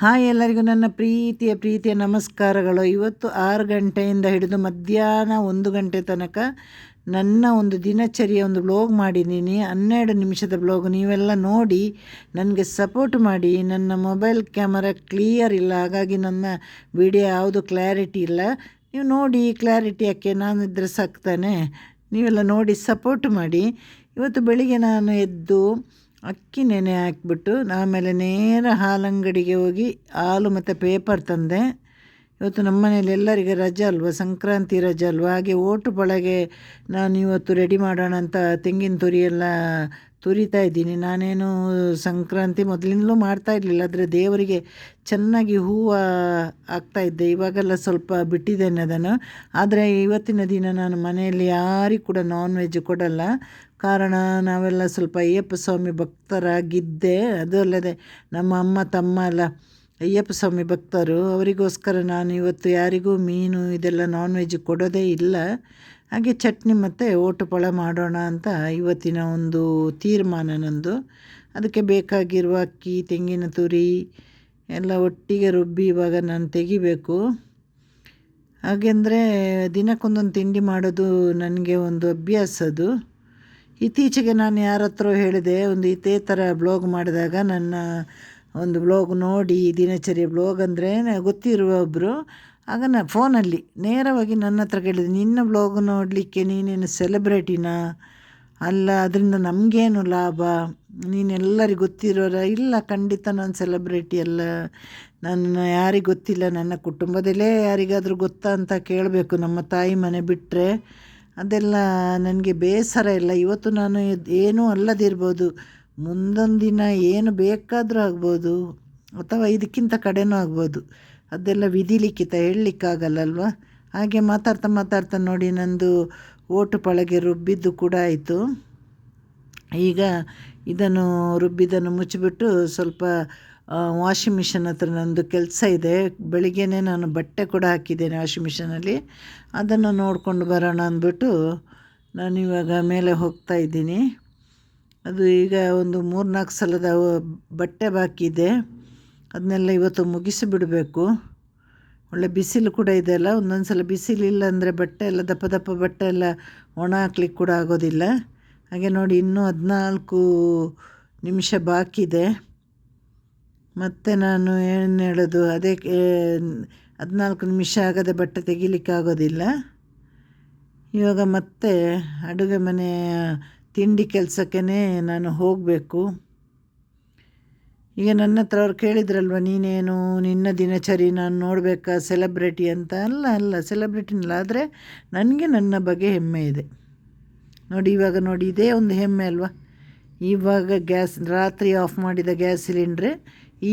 Hi ಎಲ್ಲರಿಗೂ ನನ್ನ ಪ್ರೀತಿಯ ಪ್ರೀತಿಯ ನಮಸ್ಕಾರಗಳು. ಇವತ್ತು ಆರು ಗಂಟೆಯಿಂದ ಹಿಡಿದು ಮಧ್ಯಾಹ್ನ ಒಂದು ಗಂಟೆ ತನಕ ನನ್ನ ಒಂದು ದಿನಚರಿಯ ಒಂದು ಬ್ಲಾಗ್ ಮಾಡಿದ್ದೀನಿ. ಹನ್ನೆರಡು ನಿಮಿಷದ ಬ್ಲಾಗ್ ನೀವೆಲ್ಲ ನೋಡಿ ನನಗೆ ಸಪೋರ್ಟ್ ಮಾಡಿ. ನನ್ನ ಮೊಬೈಲ್ ಕ್ಯಾಮರಾ ಕ್ಲಿಯರ್ ಇಲ್ಲ. ಹಾಗಾಗಿ ನನ್ನ ವಿಡಿಯೋ ಯಾವುದು ಕ್ಲಾರಿಟಿ ಇಲ್ಲ. ನೀವು ನೋಡಿ ಕ್ಲಾರಿಟಿ ಯಾಕೆ? ನಾನು ಇದ್ರೆ ಸಾಕ್ತಾನೆ. ನೀವೆಲ್ಲ ನೋಡಿ ಸಪೋರ್ಟ್ ಮಾಡಿ. ಇವತ್ತು ಬೆಳಿಗ್ಗೆ ನಾನು ಎದ್ದು ಅಕ್ಕಿ ನೆನೆ ಹಾಕ್ಬಿಟ್ಟು ಆಮೇಲೆ ನೇರ ಹಾಲಂಗಡಿಗೆ ಹೋಗಿ ಹಾಲು ಮತ್ತು ಪೇಪರ್ ತಂದೆ. ಇವತ್ತು ನಮ್ಮ ಮನೇಲಿ ಎಲ್ಲರಿಗೆ ರಜೆ ಅಲ್ವ? ಸಂಕ್ರಾಂತಿ ರಜೆ ಅಲ್ವ? ಹಾಗೆ ಓಟು ಬಳಗೆ ನಾನು ಇವತ್ತು ರೆಡಿ ಮಾಡೋಣ ಅಂತ ತೆಂಗಿನ ತುರಿ ಎಲ್ಲ ತುರಿತಾ ಇದ್ದೀನಿ. ನಾನೇನು ಸಂಕ್ರಾಂತಿ ಮೊದಲಿಂದಲೂ ಮಾಡ್ತಾ ಇರಲಿಲ್ಲ. ಆದರೆ ದೇವರಿಗೆ ಚೆನ್ನಾಗಿ ಹೂವು ಆಗ್ತಾಯಿದ್ದೆ ಇವಾಗೆಲ್ಲ ಸ್ವಲ್ಪ ಬಿಟ್ಟಿದ್ದೇನೆ ಅದನ್ನು. ಆದರೆ ಇವತ್ತಿನ ದಿನ ನಾನು ಮನೆಯಲ್ಲಿ ಯಾರಿಗೂ ಕೂಡ ನಾನ್ ವೆಜ್ ಕೊಡಲ್ಲ. ಕಾರಣ ನಾವೆಲ್ಲ ಸ್ವಲ್ಪ ಅಯ್ಯಪ್ಪ ಸ್ವಾಮಿ ಭಕ್ತರಾಗಿದ್ದೆ. ಅದು ಅಲ್ಲದೆ ನಮ್ಮ ಅಮ್ಮ ತಮ್ಮ ಎಲ್ಲ ಅಯ್ಯಪ್ಪ ಸ್ವಾಮಿ ಭಕ್ತರು, ಅವರಿಗೋಸ್ಕರ ನಾನು ಇವತ್ತು ಯಾರಿಗೂ ಮೀನು ಇದೆಲ್ಲ ನಾನ್ ವೆಜ್ ಕೊಡೋದೇ ಇಲ್ಲ. ಹಾಗೆ ಚಟ್ನಿ ಮತ್ತು ಓಟುಪಳ ಮಾಡೋಣ ಅಂತ ಇವತ್ತಿನ ಒಂದು ತೀರ್ಮಾನ ನಂದು. ಅದಕ್ಕೆ ಬೇಕಾಗಿರುವ ಅಕ್ಕಿ, ತೆಂಗಿನ ತುರಿ ಎಲ್ಲ ಒಟ್ಟಿಗೆ ರುಬ್ಬಿ ಇವಾಗ ನಾನು ತೆಗಿಬೇಕು. ಹಾಗೆಂದರೆ ದಿನಕ್ಕೊಂದೊಂದು ತಿಂಡಿ ಮಾಡೋದು ನನಗೆ ಒಂದು ಅಭ್ಯಾಸ ಅದು. ಇತ್ತೀಚೆಗೆ ನಾನು ಯಾರ ಹತ್ರ ಹೇಳಿದೆ, ಒಂದು ಇದೇ ಥರ ಬ್ಲಾಗ್ ಮಾಡಿದಾಗ ನನ್ನ ಒಂದು ಬ್ಲಾಗ್ ನೋಡಿ ದಿನಚರಿ ಬ್ಲಾಗ್ ಅಂದರೆ ಗೊತ್ತಿರುವ ಒಬ್ಬರು ಆಗ ನಾನು ಫೋನಲ್ಲಿ ನೇರವಾಗಿ ನನ್ನ ಹತ್ರ ಕೇಳಿದೆ, ನಿನ್ನ ಬ್ಲಾಗ್ ನೋಡಲಿಕ್ಕೆ ನೀನೇನು ಸೆಲೆಬ್ರಿಟಿನಾ? ಅಲ್ಲ, ಅದರಿಂದ ನಮಗೇನು ಲಾಭ? ನೀನೆಲ್ಲರಿಗೂ ಗೊತ್ತಿರೋರ? ಇಲ್ಲ, ಖಂಡಿತ ನಾನು ಸೆಲೆಬ್ರಿಟಿ ಅಲ್ಲ. ನನ್ನ ಯಾರಿಗೆ ಗೊತ್ತಿಲ್ಲ, ನನ್ನ ಕುಟುಂಬದಲ್ಲೇ ಯಾರಿಗಾದರೂ ಗೊತ್ತಾ ಅಂತ ಕೇಳಬೇಕು. ನಮ್ಮ ತಾಯಿ ಮನೆ ಬಿಟ್ಟರೆ ಅದೆಲ್ಲ ನನಗೆ ಬೇಸರ ಇಲ್ಲ. ಇವತ್ತು ನಾನು ಏನೂ ಅಲ್ಲದಿರ್ಬೋದು. ಮುಂದೊಂದು ದಿನ ಏನು ಬೇಕಾದರೂ ಆಗ್ಬೋದು, ಅಥವಾ ಇದಕ್ಕಿಂತ ಕಡೆನೂ ಆಗ್ಬೋದು. ಅದೆಲ್ಲ ವಿಧಿಲಿಖಿತ, ಹೇಳಲಿಕ್ಕಾಗಲ್ಲಲ್ವ? ಹಾಗೆ ಮಾತಾಡ್ತಾ ಮಾತಾಡ್ತಾ ನೋಡಿ, ನಂದು ಓಟು ಪಳಗೆ ರುಬ್ಬಿದ್ದು ಕೂಡ ಆಯಿತು. ಈಗ ಇದನ್ನು ರುಬ್ಬಿದ್ದನ್ನು ಮುಚ್ಚಿಬಿಟ್ಟು ಸ್ವಲ್ಪ ವಾಷಿಂಗ್ ಮಿಷನ್ ಹತ್ರ ನಂದು ಕೆಲಸ ಇದೆ. ಬೆಳಿಗ್ಗೆನೇ ನಾನು ಬಟ್ಟೆ ಕೂಡ ಹಾಕಿದ್ದೇನೆ ವಾಷಿಂಗ್ ಮಿಷನಲ್ಲಿ ಅದನ್ನು ನೋಡಿಕೊಂಡು ಬರೋಣ ಅಂದ್ಬಿಟ್ಟು ನಾನು ಇವಾಗ ಮೇಲೆ ಹೋಗ್ತಾ ಇದ್ದೀನಿ. ಅದು ಈಗ ಒಂದು ಮೂರು ನಾಲ್ಕು ಸಲದ ಬಟ್ಟೆ ಬಾಕಿ ಇದೆ. ಅದನ್ನೆಲ್ಲ ಇವತ್ತು ಮುಗಿಸಿ ಬಿಡಬೇಕು ಒಳ್ಳೆ ಬಿಸಿಲು ಕೂಡ ಇದೆ ಅಲ್ಲ, ಒಂದೊಂದು ಸಲ ಬಿಸಿಲಿಲ್ಲ ಅಂದರೆ ಬಟ್ಟೆ ಎಲ್ಲ, ದಪ್ಪ ದಪ್ಪ ಬಟ್ಟೆ ಎಲ್ಲ ಒಣ ಹಾಕ್ಲಿಕ್ಕೆ ಕೂಡ ಆಗೋದಿಲ್ಲ. ಹಾಗೆ ನೋಡಿ, ಇನ್ನೂ ಹದಿನಾಲ್ಕು ನಿಮಿಷ ಬಾಕಿ ಇದೆ. ಮತ್ತು ನಾನು ಏನು ಹೇಳೋದು, ಅದೇ ಹದಿನಾಲ್ಕು ನಿಮಿಷ ಆಗದೆ ಬಟ್ಟೆ ತೆಗಿಲಿಕ್ಕೆ ಆಗೋದಿಲ್ಲ. ಇವಾಗ ಮತ್ತೆ ಅಡುಗೆ ಮನೆ ತಿಂಡಿ ಕೆಲಸಕ್ಕೇ ನಾನು ಹೋಗಬೇಕು. ಈಗ ನನ್ನ ಹತ್ರ ಅವ್ರು ಕೇಳಿದ್ರಲ್ವ, ನೀನೇನು ನಿನ್ನ ದಿನಚರಿ ನಾನು ನೋಡಬೇಕಾ ಸೆಲೆಬ್ರಿಟಿ ಅಂತ? ಅಲ್ಲ ಅಲ್ಲ ಸೆಲೆಬ್ರಿಟಿನಲ್ಲ ಆದರೆ ನನಗೆ ನನ್ನ ಬಗ್ಗೆ ಹೆಮ್ಮೆ ಇದೆ. ನೋಡಿ, ಇವಾಗ ನೋಡಿ, ಇದೇ ಒಂದು ಹೆಮ್ಮೆ ಅಲ್ವಾ? ಇವಾಗ ಗ್ಯಾಸ್, ರಾತ್ರಿ ಆಫ್ ಮಾಡಿದ ಗ್ಯಾಸ್ ಸಿಲಿಂಡ್ರೆ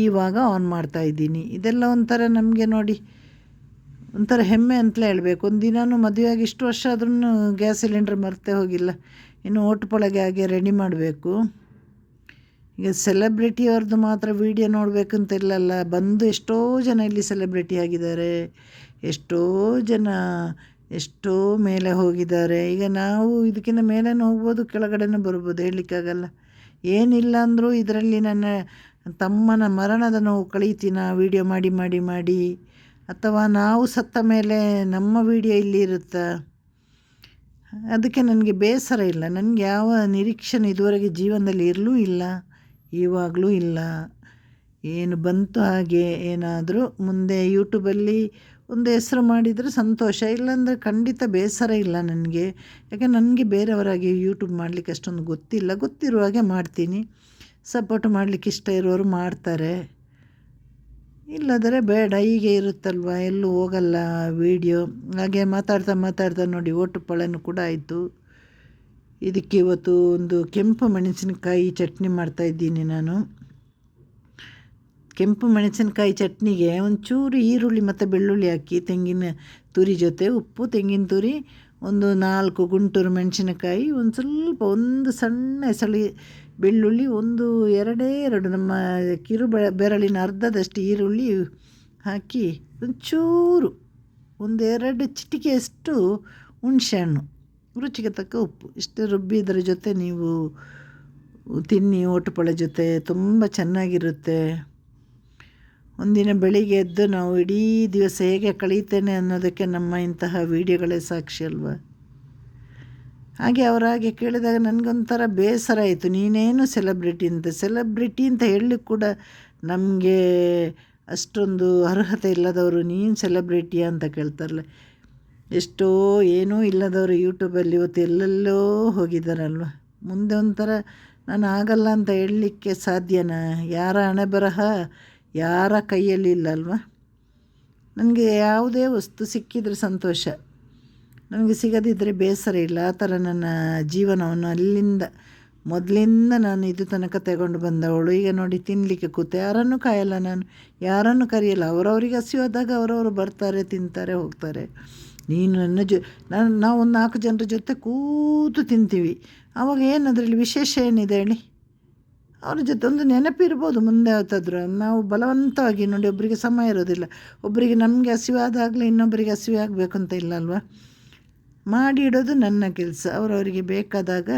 ಇವಾಗ ಆನ್ ಮಾಡ್ತಾ ಇದ್ದೀನಿ. ಇದೆಲ್ಲ ಒಂಥರ ನಮಗೆ ನೋಡಿ ಒಂಥರ ಹೆಮ್ಮೆ ಅಂತಲೇ ಹೇಳಬೇಕು. ಒಂದು ದಿನವೂ ಮದುವೆಯಾಗಿ ಇಷ್ಟು ವರ್ಷ ಆದ್ರೂ ಗ್ಯಾಸ್ ಸಿಲಿಂಡ್ರ್ ಮರೆತೇ ಹೋಗಿಲ್ಲ. ಇನ್ನು ಓಟ್ಪೊಳಗೆ ಹಾಗೆ ರೆಡಿ ಮಾಡಬೇಕು. ಈಗ ಸೆಲೆಬ್ರಿಟಿಯವ್ರದ್ದು ಮಾತ್ರ ವೀಡಿಯೋ ನೋಡಬೇಕಂತ ಇಲ್ಲಲ್ಲ ಬಂದು ಎಷ್ಟೋ ಜನ ಇಲ್ಲಿ ಸೆಲೆಬ್ರಿಟಿ ಆಗಿದ್ದಾರೆ. ಎಷ್ಟೋ ಜನ, ಎಷ್ಟೋ ಮೇಲೆ ಹೋಗಿದ್ದಾರೆ. ಈಗ ನಾವು ಇದಕ್ಕಿಂತ ಮೇಲೇನೂ ಹೋಗ್ಬೋದು, ಕೆಳಗಡೆನೂ ಬರ್ಬೋದು, ಹೇಳಲಿಕ್ಕಾಗಲ್ಲ. ಏನಿಲ್ಲ ಅಂದರೂ ಇದರಲ್ಲಿ ನನ್ನ ತಮ್ಮನ ಮರಣದ ನೋವು ಕಳೀತೀನ ವೀಡಿಯೋ ಮಾಡಿ ಮಾಡಿ ಮಾಡಿ. ಅಥವಾ ನಾವು ಸತ್ತ ಮೇಲೆ ನಮ್ಮ ವಿಡಿಯೋ ಇಲ್ಲಿ ಇರುತ್ತಾ? ಅದಕ್ಕೆ ನನಗೆ ಬೇಸರ ಇಲ್ಲ. ನನಗೆ ಯಾವ ನಿರೀಕ್ಷಣೆ ಇದುವರೆಗೆ ಜೀವನದಲ್ಲಿ ಇರಲೂ ಇಲ್ಲ, ಇವಾಗಲೂ ಇಲ್ಲ. ಏನು ಬಂತು ಹಾಗೆ ಏನಾದರೂ ಮುಂದೆ ಯೂಟ್ಯೂಬಲ್ಲಿ ಒಂದು ಹೆಸರು ಮಾಡಿದರೆ ಸಂತೋಷ, ಇಲ್ಲಾಂದರೆ ಖಂಡಿತ ಬೇಸರ ಇಲ್ಲ ನನಗೆ. ಯಾಕೆ, ನನಗೆ ಬೇರೆಯವರಾಗಿ ಯೂಟ್ಯೂಬ್ ಮಾಡಲಿಕ್ಕೆ ಅಷ್ಟೊಂದು ಗೊತ್ತಿಲ್ಲ. ಗೊತ್ತಿರುವಾಗೆ ಮಾಡ್ತೀನಿ. ಸಪೋರ್ಟ್ ಮಾಡಲಿಕ್ಕೆ ಇಷ್ಟ ಇರೋರು ಮಾಡ್ತಾರೆ. ಇಲ್ಲದರೆ ಬೇಡ, ಹೀಗೆ ಇರುತ್ತಲ್ವ? ಎಲ್ಲೂ ಹೋಗಲ್ಲ ವೀಡಿಯೋ ಹಾಗೆ ಮಾತಾಡ್ತಾ ಮಾತಾಡ್ತಾ ನೋಡಿ, ಓಟು ಪಳೆನು ಕೂಡ ಆಯಿತು. ಇದಕ್ಕೆ ಇವತ್ತು ಒಂದು ಕೆಂಪು ಮೆಣಸಿನಕಾಯಿ ಚಟ್ನಿ ಮಾಡ್ತಾಯಿದ್ದೀನಿ ನಾನು. ಕೆಂಪು ಮೆಣಸಿನಕಾಯಿ ಚಟ್ನಿಗೆ ಒಂಚೂರು ಈರುಳ್ಳಿ ಮತ್ತು ಬೆಳ್ಳುಳ್ಳಿ ಹಾಕಿ, ತೆಂಗಿನ ತುರಿ ಜೊತೆ ಉಪ್ಪು, ತೆಂಗಿನ ತುರಿ, ಒಂದು ನಾಲ್ಕು ಗುಂಟೂರು ಮೆಣಸಿನಕಾಯಿ, ಒಂದು ಸ್ವಲ್ಪ, ಒಂದು ಸಣ್ಣ ಎಸಳಿ ಬೆಳ್ಳುಳ್ಳಿ ಒಂದು ಎರಡೇ ಎರಡು, ನಮ್ಮ ಕಿರು ಬೆರಳಿನ ಅರ್ಧದಷ್ಟು ಈರುಳ್ಳಿ ಹಾಕಿ ಒಂಚೂರು, ಒಂದೆರಡು ಚಿಟಿಕೆಯಷ್ಟು ಹುಣಸೆಹಣ್ಣು, ರುಚಿಗೆ ತಕ್ಕ ಉಪ್ಪು. ಇಷ್ಟು ರುಬ್ಬಿ ಇದರ ಜೊತೆ ನೀವು ತಿನ್ನಿ, ಓಟುಪಳೆ ಜೊತೆ ತುಂಬ ಚೆನ್ನಾಗಿರುತ್ತೆ. ಒಂದಿನ ಬೆಳಿಗ್ಗೆ ಎದ್ದು ನಾವು ಇಡೀ ದಿವಸ ಹೇಗೆ ಕಳೀತೇನೆ ಅನ್ನೋದಕ್ಕೆ ನಮ್ಮ ಇಂತಹ ವೀಡಿಯೋಗಳೇ ಸಾಕ್ಷಿ ಅಲ್ವಾ? ಹಾಗೆ ಅವರಾಗೆ ಕೇಳಿದಾಗ ನನಗೊಂಥರ ಬೇಸರ ಆಯಿತು. ನೀನೇನು ಸೆಲೆಬ್ರಿಟಿ ಅಂತ? ಸೆಲೆಬ್ರಿಟಿ ಅಂತ ಹೇಳಲಿಕ್ಕೆ ಕೂಡ ನಮಗೆ ಅಷ್ಟೊಂದು ಅರ್ಹತೆ ಇಲ್ಲದವರು ನೀನು ಸೆಲೆಬ್ರಿಟಿಯಾ ಅಂತ ಕೇಳ್ತಾರಲ್ಲ. ಎಷ್ಟೋ ಏನೂ ಇಲ್ಲದವರು ಯೂಟ್ಯೂಬಲ್ಲಿ ಇವತ್ತು ಎಲ್ಲೆಲ್ಲೋ ಹೋಗಿದ್ದಾರಲ್ವ? ಮುಂದೆ ಒಂಥರ ನಾನು ಆಗಲ್ಲ ಅಂತ ಹೇಳಲಿಕ್ಕೆ ಸಾಧ್ಯನಾ? ಯಾರ ಹಣೆ ಬರಹ ಯಾರ ಕೈಯಲ್ಲಿ ಇಲ್ಲ ಅಲ್ವಾ? ನನಗೆ ಯಾವುದೇ ವಸ್ತು ಸಿಕ್ಕಿದರೆ ಸಂತೋಷ. ನನಗೆ ಸಿಗದಿದ್ದರೆ ಬೇಸರ ಇಲ್ಲ. ಆ ಥರ ನನ್ನ ಜೀವನವನ್ನು ಅಲ್ಲಿಂದ, ಮೊದಲಿಂದ ನಾನು ಇದು ತನಕ ತಗೊಂಡು ಬಂದವಳು. ಈಗ ನೋಡಿ ತಿನ್ನಲಿಕ್ಕೆ ಕೂತೆ. ಯಾರನ್ನು ಕಾಯಲ್ಲ ನಾನು. ಯಾರನ್ನು ಕರೆಯಲ್ಲ. ಅವರವರಿಗೆ ಹಸಿವಾದಾಗ ಅವರವರು ಬರ್ತಾರೆ, ತಿಂತಾರೆ, ಹೋಗ್ತಾರೆ. ನೀನು ನನ್ನ ಜೊ, ನಾನು, ನಾವು ಒಂದು ನಾಲ್ಕು ಜನರ ಜೊತೆ ಕೂತು ತಿಂತೀವಿ. ಆವಾಗ ಏನು ಅದರಲ್ಲಿ ವಿಶೇಷ ಏನಿದೆ ಹೇಳಿ? ಅವ್ರ ಜೊತೆ ಒಂದು ನೆನಪಿರ್ಬೋದು ಮುಂದೆ ಆತಾದ್ರು ನಾವು ಬಲವಂತವಾಗಿ ನೋಡಿ ಒಬ್ಬರಿಗೆ ಸಮಯ ಇರೋದಿಲ್ಲ. ಒಬ್ಬರಿಗೆ ನಮಗೆ ಹಸಿವಾದಾಗಲೇ ಇನ್ನೊಬ್ಬರಿಗೆ ಹಸಿವೆ ಆಗಬೇಕು ಅಂತ ಇಲ್ಲ ಅಲ್ವಾ? ಮಾಡಿ ಇಡೋದು ನನ್ನ ಕೆಲಸ. ಅವರವರಿಗೆ ಬೇಕಾದಾಗ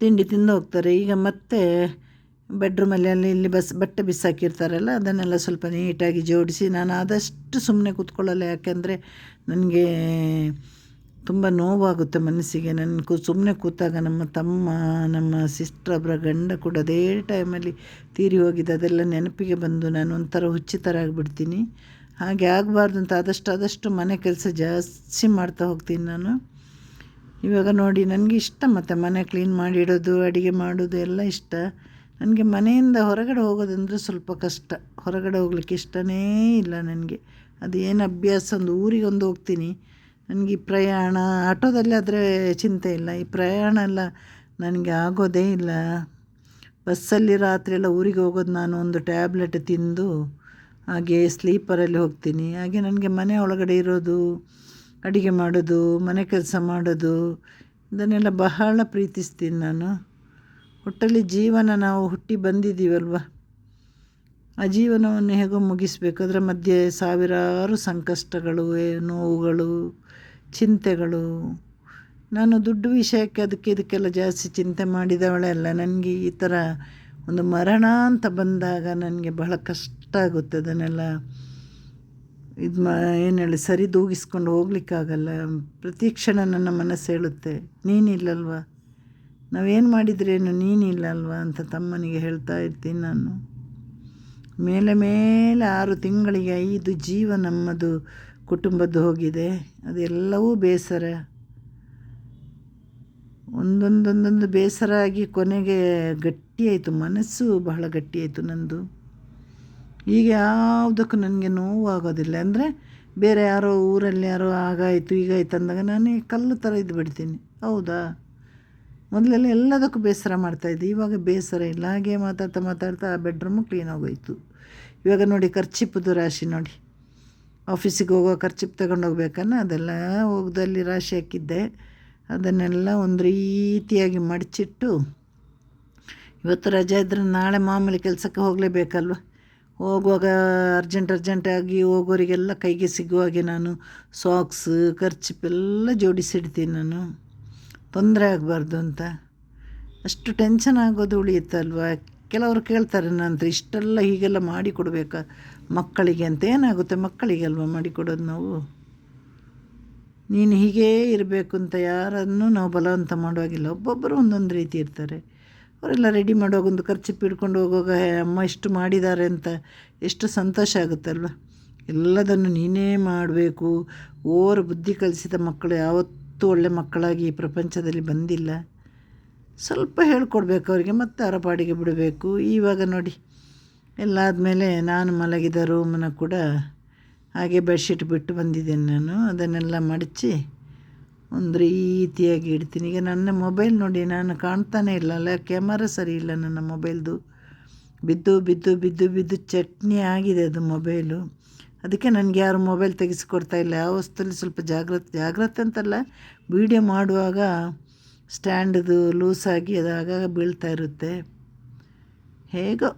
ತಿಂಡಿ ತಿಂದು ಹೋಗ್ತಾರೆ. ಈಗ ಮತ್ತೆ ಬೆಡ್ರೂಮಲ್ಲಿ ಅಲ್ಲಿ ಇಲ್ಲಿ ಬಸ್, ಬಟ್ಟೆ ಬಿಸಾಕಿರ್ತಾರಲ್ಲ, ಅದನ್ನೆಲ್ಲ ಸ್ವಲ್ಪ ನೀಟಾಗಿ ಜೋಡಿಸಿ ನಾನು ಆದಷ್ಟು ಸುಮ್ಮನೆ ಕೂತ್ಕೊಳ್ಳಲ್ಲ. ಯಾಕೆಂದರೆ ನನಗೆ ತುಂಬ ನೋವಾಗುತ್ತೆ ಮನಸ್ಸಿಗೆ. ನನ್ನ ಕೂ ಸುಮ್ಮನೆ ಕೂತಾಗ ನಮ್ಮ ತಮ್ಮ, ನಮ್ಮ ಸಿಸ್ಟರ್ ಒಬ್ಬರ ಗಂಡ ಕೂಡ ಅದೇ ಟೈಮಲ್ಲಿ ತೀರಿ ಹೋಗಿದ್ದು, ಅದೆಲ್ಲ ನೆನಪಿಗೆ ಬಂದು ನಾನು ಒಂಥರ ಹುಚ್ಚಿ ಥರ ಆಗಿಬಿಡ್ತೀನಿ ಹಾಗೆ ಆಗಬಾರ್ದು ಅಂತ ಆದಷ್ಟು ಆದಷ್ಟು ಮನೆ ಕೆಲಸ ಜಾಸ್ತಿ ಮಾಡ್ತಾ ಹೋಗ್ತೀನಿ ನಾನು. ಇವಾಗ ನೋಡಿ, ನನಗೆ ಇಷ್ಟ ಮತ್ತು ಮನೆ ಕ್ಲೀನ್ ಮಾಡಿಡೋದು, ಅಡುಗೆ ಮಾಡೋದು ಎಲ್ಲ ಇಷ್ಟ. ನನಗೆ ಮನೆಯಿಂದ ಹೊರಗಡೆ ಹೋಗೋದಂದ್ರೆ ಸ್ವಲ್ಪ ಕಷ್ಟ. ಹೊರಗಡೆ ಹೋಗ್ಲಿಕ್ಕೆ ಇಷ್ಟನೇ ಇಲ್ಲ ನನಗೆ. ಅದು ಏನು ಅಭ್ಯಾಸ, ಒಂದು ಊರಿಗೆ ಒಂದು ಹೋಗ್ತೀನಿ. ನನಗೆ ಈ ಪ್ರಯಾಣ, ಆಟೋದಲ್ಲಿ ಆದರೆ ಚಿಂತೆ ಇಲ್ಲ. ಈ ಪ್ರಯಾಣ ಎಲ್ಲ ನನಗೆ ಆಗೋದೇ ಇಲ್ಲ. ಬಸ್ಸಲ್ಲಿ ರಾತ್ರಿ ಎಲ್ಲ ಊರಿಗೆ ಹೋಗೋದು ನಾನು ಒಂದು ಟ್ಯಾಬ್ಲೆಟ್ ತಿಂದು ಹಾಗೆ ಸ್ಲೀಪರಲ್ಲಿ ಹೋಗ್ತೀನಿ, ಹಾಗೆ ನನಗೆ ಮನೆ ಒಳಗಡೆ ಇರೋದು, ಅಡುಗೆ ಮಾಡೋದು, ಮನೆ ಕೆಲಸ ಮಾಡೋದು, ಇದನ್ನೆಲ್ಲ ಬಹಳ ಪ್ರೀತಿಸ್ತೀನಿ ನಾನು. ಒಟ್ಟಲ್ಲಿ ಜೀವನ ನಾವು ಹುಟ್ಟಿ ಬಂದಿದ್ದೀವಲ್ವ? ಆ ಜೀವನವನ್ನು ಹೇಗೋ ಮುಗಿಸ್ಬೇಕು. ಅದರ ಮಧ್ಯೆ ಸಾವಿರಾರು ಸಂಕಷ್ಟಗಳು, ನೋವುಗಳು, ಚಿಂತೆಗಳು. ನಾನು ದುಡ್ಡು ವಿಷಯಕ್ಕೆ ಅದಕ್ಕೆ ಇದಕ್ಕೆಲ್ಲ ಜಾಸ್ತಿ ಚಿಂತೆ ಮಾಡಿದವಳೆ ಅಲ್ಲ. ನನಗೆ ಈ ಥರ ಒಂದು ಮರಣ ಅಂತ ಬಂದಾಗ ನನಗೆ ಬಹಳ ಕಷ್ಟ. ಆಗುತ್ತೆ ಅದನ್ನೆಲ್ಲ. ಇದು ಮಾ, ಏನು ಹೇಳಿ, ಸರಿ ದೂಗಿಸ್ಕೊಂಡು ಹೋಗ್ಲಿಕ್ಕಾಗಲ್ಲ. ಪ್ರತಿ ಕ್ಷಣ ನನ್ನ ಮನಸ್ಸು ಹೇಳುತ್ತೆ ನೀನಿಲ್ಲಲ್ವ ನಾವೇನು ಮಾಡಿದ್ರೇನು ನೀನಿಲ್ಲ ಅಲ್ವಾ ಅಂತ ತಮ್ಮನಿಗೆ ಹೇಳ್ತಾ ಇರ್ತೀನಿ ನಾನು. ಮೇಲೆ ಮೇಲೆ ಆರು ತಿಂಗಳಿಗೆ ಐದು ಜೀವ ನಮ್ಮದು ಕುಟುಂಬದ್ದು ಹೋಗಿದೆ. ಅದೆಲ್ಲವೂ ಬೇಸರ. ಒಂದೊಂದೊಂದೊಂದು ಬೇಸರ ಆಗಿ ಕೊನೆಗೆ ಗಟ್ಟಿಯಾಯಿತು, ಮನಸ್ಸು ಬಹಳ ಗಟ್ಟಿಯಾಯಿತು ನಂದು. ಈಗ ಯಾವುದಕ್ಕೂ ನನಗೆ ನೋವಾಗೋದಿಲ್ಲ. ಅಂದರೆ ಬೇರೆ ಯಾರೋ ಊರಲ್ಲಿ ಯಾರೋ ಆಗಾಯಿತು ಈಗಾಯ್ತು ಅಂದಾಗ ನಾನು ಕಲ್ಲು ಥರ ಇದ್ದು ಬಿಡ್ತೀನಿ. ಹೌದಾ? ಮೊದಲೆಲ್ಲ ಎಲ್ಲದಕ್ಕೂ ಬೇಸರ ಮಾಡ್ತಾಯಿದ್ದೆ ಇವಾಗ ಬೇಸರ ಇಲ್ಲ. ಹಾಗೆ ಮಾತಾಡ್ತಾ ಮಾತಾಡ್ತಾ ಆ ಬೆಡ್ರೂಮು ಕ್ಲೀನ್ ಆಗೋಯ್ತು. ಇವಾಗ ನೋಡಿ ಖರ್ಚಿಪ್ಪದು ರಾಶಿ ನೋಡಿ. ಆಫೀಸಿಗೆ ಹೋಗೋ ಖರ್ಚಿಪ್ ತಗೊಂಡು ಹೋಗ್ಬೇಕನ್ನ? ಅದೆಲ್ಲ ಹೋಗ್ದಲ್ಲಿ ರಾಶಿ ಹಾಕಿದ್ದೆ. ಅದನ್ನೆಲ್ಲ ಒಂದು ರೀತಿಯಾಗಿ ಮಡಚಿಟ್ಟು, ಇವತ್ತು ರಜೆ ಇದ್ದರೆ ನಾಳೆ ಮಾಮೂಲಿ ಕೆಲಸಕ್ಕೆ ಹೋಗಲೇಬೇಕಲ್ವ? ಹೋಗುವಾಗ ಅರ್ಜೆಂಟ್ ಅರ್ಜೆಂಟಾಗಿ ಹೋಗೋರಿಗೆಲ್ಲ ಕೈಗೆ ಸಿಗುವ ಹಾಗೆ ನಾನು ಸಾಕ್ಸ್ ಖರ್ಚಿಪ್ಪೆಲ್ಲ ಜೋಡಿಸಿಡ್ತೀನಿ ನಾನು. ತೊಂದರೆ ಆಗಬಾರ್ದು ಅಂತ. ಅಷ್ಟು ಟೆನ್ಷನ್ ಆಗೋದು ಉಳಿಯುತ್ತಲ್ವ? ಕೆಲವರು ಕೇಳ್ತಾರೆ ನಂತರ ಇಷ್ಟೆಲ್ಲ ಹೀಗೆಲ್ಲ ಮಾಡಿ ಕೊಡಬೇಕಾ? ಮಕ್ಕಳಿಗೆ ಅಂತ ಏನಾಗುತ್ತೆ? ಮಾಡಿ ಮಾಡಿಕೊಡೋದು ನಾವು? ನೀನು ಹೀಗೇ ಇರಬೇಕು ಅಂತ ಯಾರನ್ನು ನಾವು ಬಲವಂತ ಮಾಡುವಾಗಿಲ್ಲ. ಒಬ್ಬೊಬ್ಬರು ಒಂದೊಂದು ರೀತಿ ಇರ್ತಾರೆ. ಅವರೆಲ್ಲ ರೆಡಿ ಮಾಡುವಾಗ ಒಂದು ಖರ್ಚು ಹಿಡ್ಕೊಂಡು ಹೋಗುವಾಗ ಅಮ್ಮ ಇಷ್ಟು ಮಾಡಿದ್ದಾರೆ ಅಂತ ಎಷ್ಟು ಸಂತೋಷ ಆಗುತ್ತಲ್ವ ಎಲ್ಲದನ್ನು ನೀನೇ ಮಾಡಬೇಕು. ಓರ್ ಬುದ್ಧಿ ಕಲಿಸಿದ ಮಕ್ಕಳು ಯಾವತ್ತೂ ಒಳ್ಳೆ ಮಕ್ಕಳಾಗಿ ಈ ಪ್ರಪಂಚದಲ್ಲಿ ಬಂದಿಲ್ಲ. ಸ್ವಲ್ಪ ಹೇಳ್ಕೊಡ್ಬೇಕು ಅವರಿಗೆ, ಮತ್ತೆ ಅರಪಾಡಿಗೆ ಬಿಡಬೇಕು. ಇವಾಗ ನೋಡಿ ಎಲ್ಲ ಆದಮೇಲೆ ನಾನು ಮಲಗಿದ ರೂಮನ್ನು ಕೂಡ ಹಾಗೆ ಬೆಡ್ಶೀಟ್ ಬಿಟ್ಟು ಬಂದಿದ್ದೇನೆ ನಾನು. ಅದನ್ನೆಲ್ಲ ಮಡಚಿ ಒಂದು ರೀತಿಯಾಗಿ ಇಡ್ತೀನಿ. ಈಗ ನನ್ನ ಮೊಬೈಲ್ ನೋಡಿ ನಾನು ಕಾಣ್ತಾನೆ ಇಲ್ಲ ಅಲ್ಲ ಕ್ಯಾಮರ ಸರಿ ಇಲ್ಲ ನನ್ನ ಮೊಬೈಲ್ದು ಬಿದ್ದು ಬಿದ್ದು ಬಿದ್ದು ಬಿದ್ದು ಚಟ್ನಿ ಆಗಿದೆ ಅದು ಮೊಬೈಲು ಅದಕ್ಕೆ ನನಗೆ ಯಾರು ಮೊಬೈಲ್ ತೆಗೆಸಿಕೊಡ್ತಾ ಇಲ್ಲ. ಯಾವ ವಸ್ತುಲಿ ಸ್ವಲ್ಪ ಜಾಗ್ರತೆ ಜಾಗ್ರತೆ ಅಂತಲ್ಲ ವೀಡಿಯೋ ಮಾಡುವಾಗ ಸ್ಟ್ಯಾಂಡದು ಲೂಸಾಗಿ ಅದು ಆಗಾಗ ಬೀಳ್ತಾ ಇರುತ್ತೆ. ಹೇಗೋ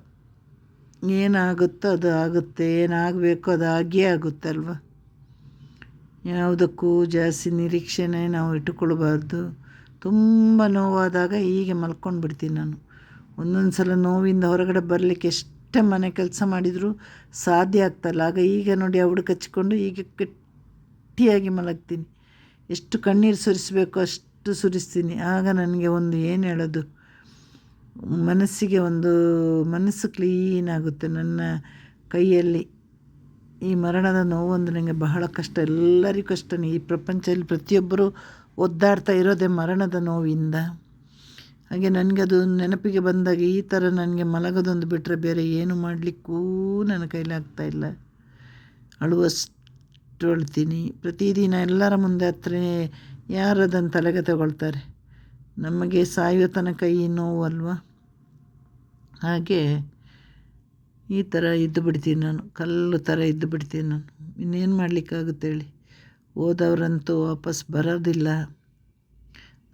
ಏನಾಗುತ್ತೋ ಅದು ಆಗುತ್ತೆ, ಏನಾಗಬೇಕೋ ಅದು ಆಗಿಯೇ ಆಗುತ್ತಲ್ವ? ಯಾವುದಕ್ಕೂ ಜಾಸ್ತಿ ನಿರೀಕ್ಷೆನೇ ನಾವು ಇಟ್ಟುಕೊಳ್ಬಾರ್ದು ತುಂಬ ನೋವಾದಾಗ ಹೀಗೆ ಮಲ್ಕೊಂಡು ಬಿಡ್ತೀನಿ ನಾನು. ಒಂದೊಂದು ಸಲ ನೋವಿಂದ ಹೊರಗಡೆ ಬರಲಿಕ್ಕೆ ಎಷ್ಟು ಮನೆ ಕೆಲಸ ಮಾಡಿದರೂ ಸಾಧ್ಯ ಆಗ್ತಲ್ಲ. ಆಗ ಈಗ ನೋಡಿ ಅವಡು ಕಚ್ಚಿಕೊಂಡು ಹೀಗೆ ಗಟ್ಟಿಯಾಗಿ ಮಲಗ್ತೀನಿ. ಎಷ್ಟು ಕಣ್ಣೀರು ಸುರಿಸಬೇಕು ಅಷ್ಟು ಸುರಿಸ್ತೀನಿ. ಆಗ ನನಗೆ ಒಂದು ಏನು ಹೇಳೋದು? ಮನಸ್ಸಿಗೆ ಒಂದು ಮನಸ್ಸು ಕ್ಲೀನ್ ಆಗುತ್ತೆ ನನ್ನ ಕೈಯಲ್ಲಿ. ಈ ಮರಣದ ನೋವು ಅಂದರೆ ನನಗೆ ಬಹಳ ಕಷ್ಟ. ಎಲ್ಲರಿಗೂ ಕಷ್ಟನೇ ಈ ಪ್ರಪಂಚದಲ್ಲಿ ಪ್ರತಿಯೊಬ್ಬರು ಒದ್ದಾಡ್ತಾ ಇರೋದೇ ಮರಣದ ನೋವಿಂದ. ಹಾಗೆ ನನಗೆ ಅದು ನೆನಪಿಗೆ ಬಂದಾಗ ಈ ಥರ ನನಗೆ ಮಲಗದೊಂದು ಬಿಟ್ಟರೆ ಬೇರೆ ಏನು ಮಾಡಲಿಕ್ಕೂ ನನ್ನ ಕೈಲಿ ಇಲ್ಲ. ಅಳುವಷ್ಟು ಅಳ್ತೀನಿ. ಪ್ರತಿದಿನ ಎಲ್ಲರ ಮುಂದೆ ಹತ್ರ ಯಾರು ಅದನ್ನು ತಲೆಗೆ ತಗೊಳ್ತಾರೆ. ನಮಗೆ ಸಾಯೋ ತನಕ ಈ ನೋವು ಅಲ್ವಾ? ಹಾಗೆ ಈ ಥರ ಇದ್ದು ಬಿಡ್ತೀನಿ ನಾನು, ಕಲ್ಲು ಥರ ಇದ್ದು ಬಿಡ್ತೀನಿ ನಾನು. ಇನ್ನೇನು ಮಾಡಲಿಕ್ಕಾಗುತ್ತೆ ಹೇಳಿ? ಹೋದವರಂತೂ ವಾಪಸ್ ಬರೋದಿಲ್ಲ.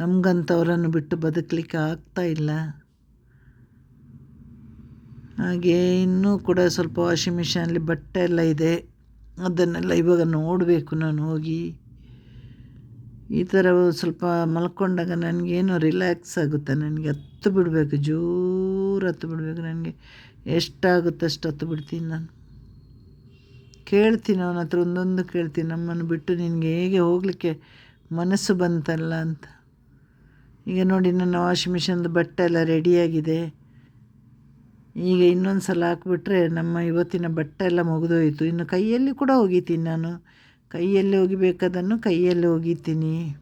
ನಮಗಂಥವ್ರನ್ನು ಬಿಟ್ಟು ಬದುಕಲಿಕ್ಕೆ ಆಗ್ತಾ ಇಲ್ಲ. ಹಾಗೆ ಇನ್ನೂ ಕೂಡ ಸ್ವಲ್ಪ ವಾಷಿಂಗ್ ಮಿಷನಲ್ಲಿ ಬಟ್ಟೆ ಎಲ್ಲ ಇದೆ. ಅದನ್ನೆಲ್ಲ ಇವಾಗ ನೋಡಬೇಕು ನಾನು ಹೋಗಿ. ಈ ಥರ ಸ್ವಲ್ಪ ಮಲ್ಕೊಂಡಾಗ ನನಗೇನು ರಿಲ್ಯಾಕ್ಸ್ ಆಗುತ್ತೆ, ನನಗೆ ಹತ್ತು ಬಿಡಬೇಕು, ಜೋರು ಹತ್ತು ಬಿಡಬೇಕು, ನನಗೆ ಎಷ್ಟಾಗುತ್ತೆ ಅಷ್ಟು ಹತ್ತು ಬಿಡ್ತೀನಿ ನಾನು. ಕೇಳ್ತೀನಿ ಅವನ ಹತ್ರ, ಒಂದೊಂದು ಕೇಳ್ತೀನಿ. ನಮ್ಮನ್ನು ಬಿಟ್ಟು ನಿನಗೆ ಹೇಗೆ ಹೋಗಲಿಕ್ಕೆ ಮನಸ್ಸು ಬಂತಲ್ಲ ಅಂತ. ಈಗ ನೋಡಿ, ನನ್ನ ವಾಷಿಂಗ್ ಮಿಷನ್ದು ಬಟ್ಟೆ ಎಲ್ಲ ರೆಡಿಯಾಗಿದೆ. ಈಗ ಇನ್ನೊಂದು ಸಲ ಹಾಕ್ಬಿಟ್ರೆ ನಮ್ಮ ಇವತ್ತಿನ ಬಟ್ಟೆ ಎಲ್ಲ ಮುಗಿದೋಯಿತು. ಇನ್ನು ಕೈಯಲ್ಲಿ ಕೂಡ ಒಗಿತೀನಿ ನಾನು. ಕೈಯಲ್ಲಿ ಒಗಿಬೇಕಾದನ್ನು ಕೈಯಲ್ಲಿ ಒಗಿತೀನಿ.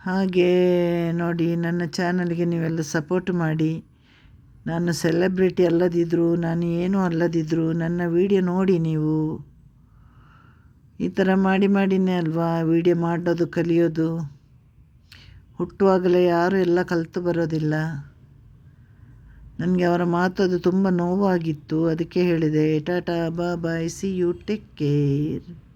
ಹಾಗೆ ನೋಡಿ, ನನ್ನ ಚಾನಲ್ಗೆ ನೀವೆಲ್ಲ ಸಪೋರ್ಟ್ ಮಾಡಿ. ನಾನು ಸೆಲೆಬ್ರಿಟಿ ಅಲ್ಲದಿದ್ದರೂ ನಾನು ಏನೂ ಅಲ್ಲದಿದ್ದರೂ ನನ್ನ ವೀಡಿಯೋ ನೋಡಿ ನೀವು. ಈ ಥರ ಮಾಡಿ ಮಾಡಿನೇ ಅಲ್ವಾ ವೀಡಿಯೋ ಮಾಡೋದು, ಕಲಿಯೋದು? ಹುಟ್ಟುವಾಗಲೇ ಯಾರೂ ಎಲ್ಲ ಕಲಿತು ಬರೋದಿಲ್ಲ. ನನಗೆ ಅವರ ಮಾತದು ತುಂಬ ನೋವಾಗಿತ್ತು, ಅದಕ್ಕೆ ಹೇಳಿದೆ. ಟಾಟಾ ಬಾ bye see you take care